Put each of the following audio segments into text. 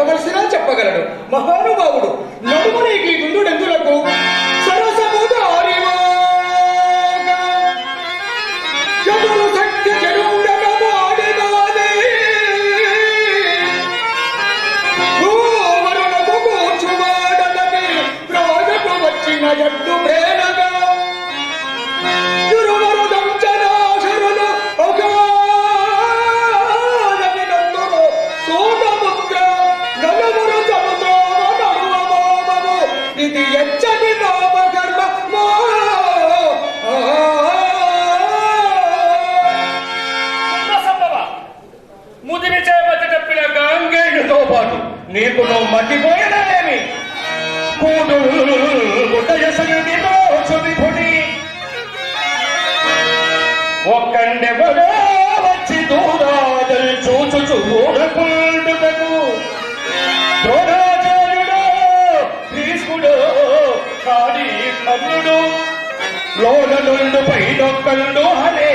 చెప్పవలసినా చెప్పగలడు. మహో ఓడలుండు పైనొక్కలుండు హరే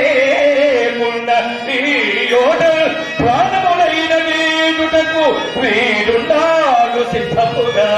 ముండ నీయోడలు ప్రాణములైన నీడుటకు వీడున్నాడు సిద్ధముగా.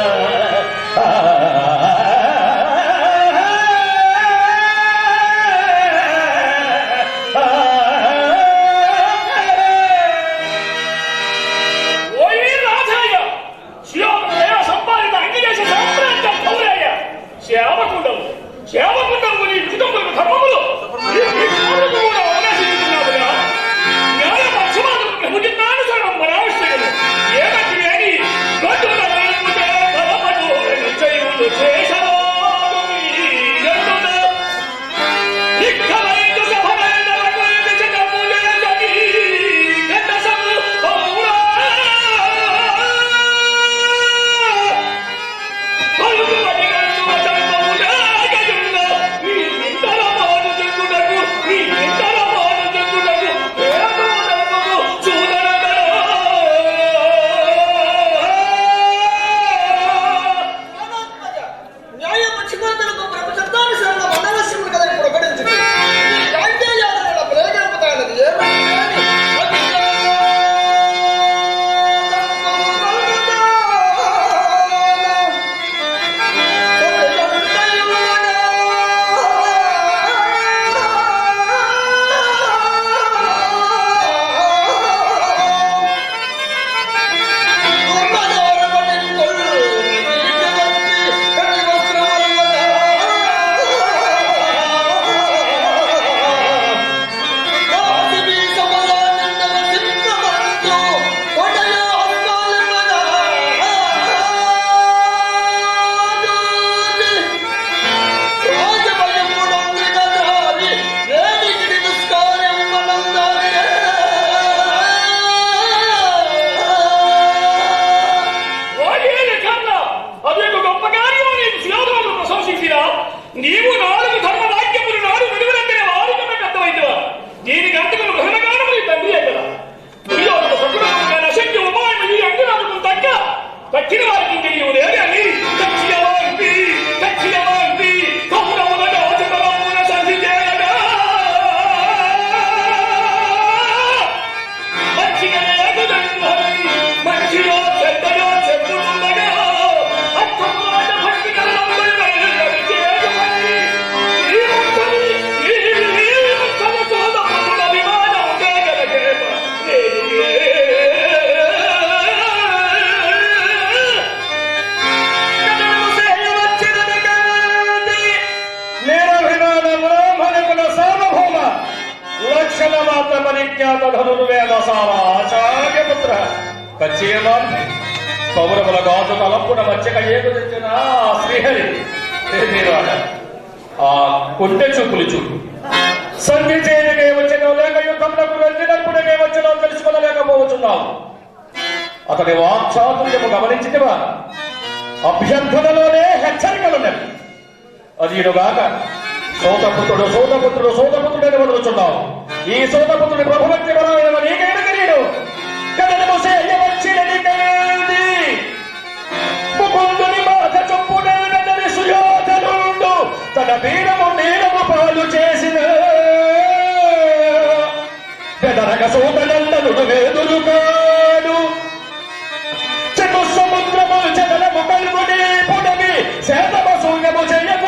క్షణమాత్మనిఖ్యాతనుర్వేదసారాచార్యపుత్ర కచ్చేలం కౌరవుల గాజు తలంపున మచ్చక ఏకు తెచ్చిన శ్రీహరి ఆ కొండె చూపులు చూపు సంధి చేయనికే వచ్చినో లేక యుద్ధంలోకి వెళ్ళినప్పుడే వచ్చినావు తెలుసుకోలేకపోతున్నావు అతని వాక్చాతుర్యము గమనించినవా అభ్యర్థనలోనే హెచ్చరికలున్నవి. అది ఇనుగాక సోదపుత్రుడు సోదపుత్రుడు సోదపుత్రుడని వదులుచున్నావు. ఈ సోదపుత్రుడు ప్రభువత్య బలమైన నీకైన తెలియడు కథను చేయవచ్చిన తన చేసిన సముద్రము చదలము కలుగుని పుడవి శేతమ శూన్యము చేయకు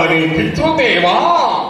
나를 들춰대와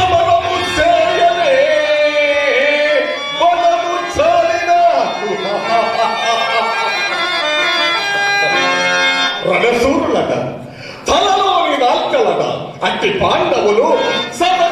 నాటి పాండవులు సమ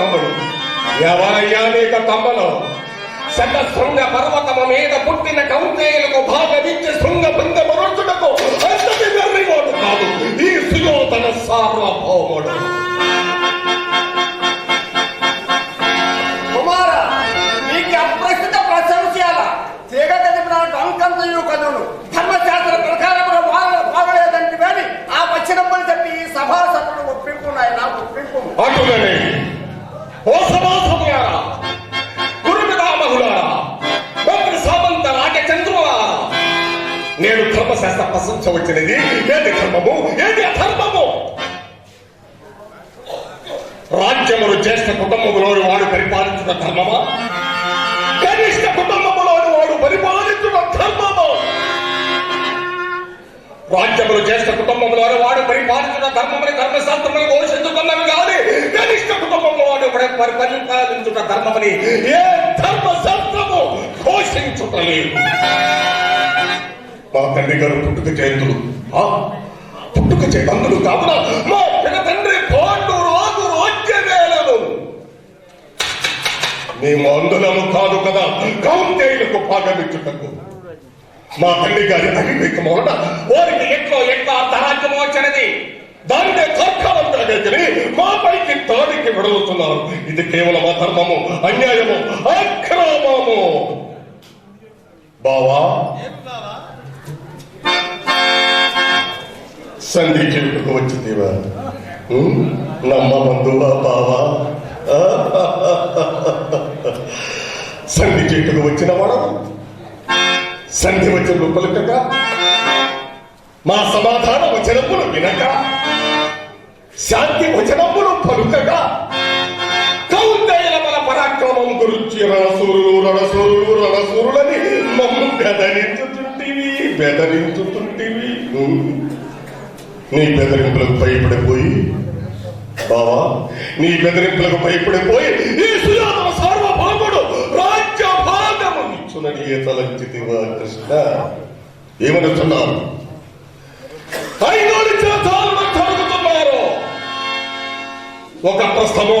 తమ్ముడు. ఎవరయ్యా నీక తమ్ముడు శత శృంగ పర్వతము మీద పుట్టిన కౌంతేయులకు భాగమిచ్చి శృంగ బృంద మరుచుటకు అంతటి వెర్రివాడు కాదు. ఈ సుయోధన సార్వభౌముడు. ధర్మశాస్త్ర ప్రశంస ఏది ధర్మము ఏది అధర్మము రాజ్యములు జ్యేష్ఠ కుటుంబములోని వాడు పరిపాలించిన ధర్మమా కనిష్ట కుటుంబములోని వాడు పరిపాలించిన ధర్మము రాజ్యములు జ్యేష్ఠ కుటుంబంలోని వాడు పరిపాలించిన ధర్మముని ధర్మశాస్త్రములు ఘోషించుకున్నవి కాదు కనిష్ట కుటుంబంలో వాడు పరి- పరిపాలించుట ధర్మమని ఏ ధర్మశాస్త్రము ఘోషించుటలేదు మా తండ్రి గారు పుట్టుక జయంతులు. పుట్టుక జయంతులు కావున మా పిన తండ్రి పాండు రాజు రాజ్యవేలను మేము అందులము కాదు కదా కౌంటేయులకు భాగమిచ్చుటకు మా తండ్రి గారి అవివేకం వలన వారికి ఎట్లో ఎట్లా అర్ధరాజ్యం వచ్చినది? దానినే తర్కవంతరగతిని మా పైకి తాడికి విడుతున్నారు ఇది కేవలం అధర్మము అన్యాయము అక్రమము. బావా సంధి చెట్టుకు వచ్చిందివా నమ్మ బంధువా బావా? సంధి చెట్టుకు వచ్చిన వాడు సంధి వచ్చిన పలుకక మా సమాధాన వచనములు వినక. శాంతి వచనములు పలుకక కౌందయ్యల మన పరాక్రమం గురించి రణసూరులు రణసూరులు రణసూరులని మమ్ము బెదరించుతుంటివి బెదరించుతుంటివి. నీ బెదరింపులకు భయపడిపోయి బావా నీ బెదిరింపులకు భయపడిపోయి ఈ సుజాతమ సార్వభౌముడు రాజ్య భాగము ఇచ్చునని ఏ తలంచితివా కృష్ణ. ఏమనుతున్నారు ఐదోడి చాలు తరుగుతున్నారు ఒక ప్రస్థము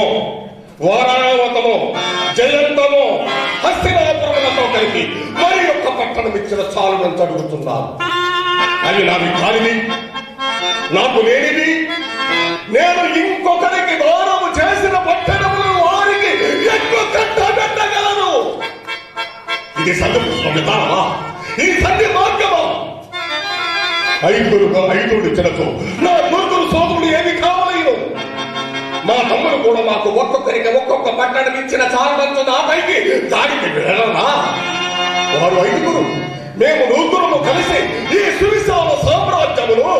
వారావతము జయంతము హస్తినాపురములతో కలిపి మరి యొక్క పట్టణం ఇచ్చిన చాలునని తడుగుతున్నారు అది నాది కానిది. నాకు లేనిది నేను ఇంకొకరికి దానము చేసిన పట్టణములు వారికి ఎక్కువ కట్టబెట్టగలను. ఇది సంఘ ఈ సంధి మార్గమా? ఐదుగురు ఐదుగురు ఇచ్చినతో నా మురుగురు సోదరుడు ఏమి కావలేదు మా తమ్ముడు కూడా మాకు ఒక్కొక్కరికి ఒక్కొక్క పట్టణం ఇచ్చిన చాలంతో నా పైకి దాడికి వెళ్ళనా? వారు ఐదుగురు. మేము నూతురము కలిసి ఈ సువిశాల సామ్రాజ్యమును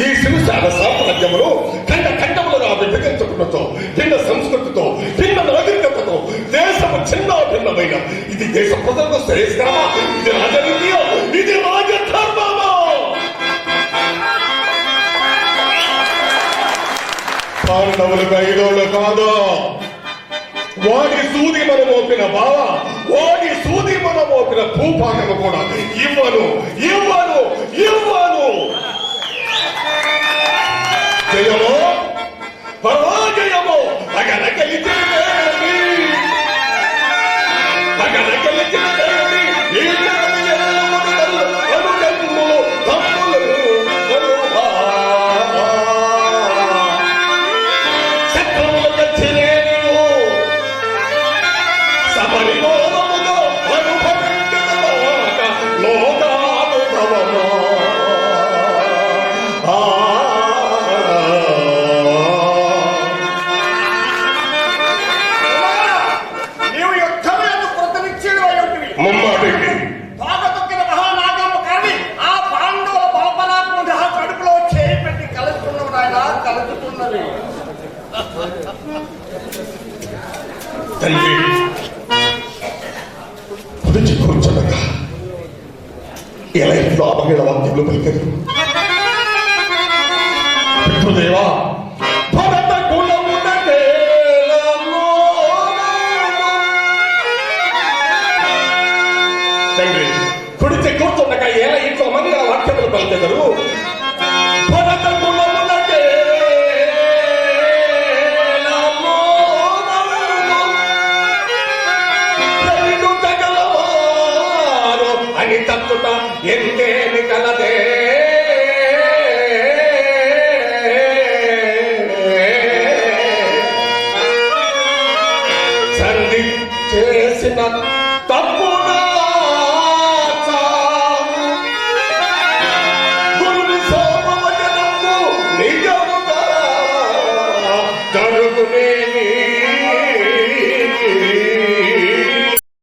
ఈ సువిశాల సామ్రాజ్యమును ఖండ ఖండములుగా విభజించుకున్నతో భిన్న సంస్కృతితో భిన్న నాగరికతతో దేశము చిన్న భిన్నమైన ఇది దేశ ప్రజలకు శ్రేయస్కరమా ఇది రాజనీతియో ఇది రాజధర్మమో. పాండవులు ఐదోళ్ళు కాదు. వాడి సూది మనం మోపిన బావ వాడి సూది మోపిన భూభాగము కూడా ఇవ్వను ఇవ్వను ఇవ్వను. జయమో? పరాజయమో అగల గెలిచిన దేవుని. తండ్రి పొడిచి కూర్చోనగా ఎలా ఇంట్లో అమగిన వాక్యములు పలికారు పితృదేవా ఎన్నేమి కలదే?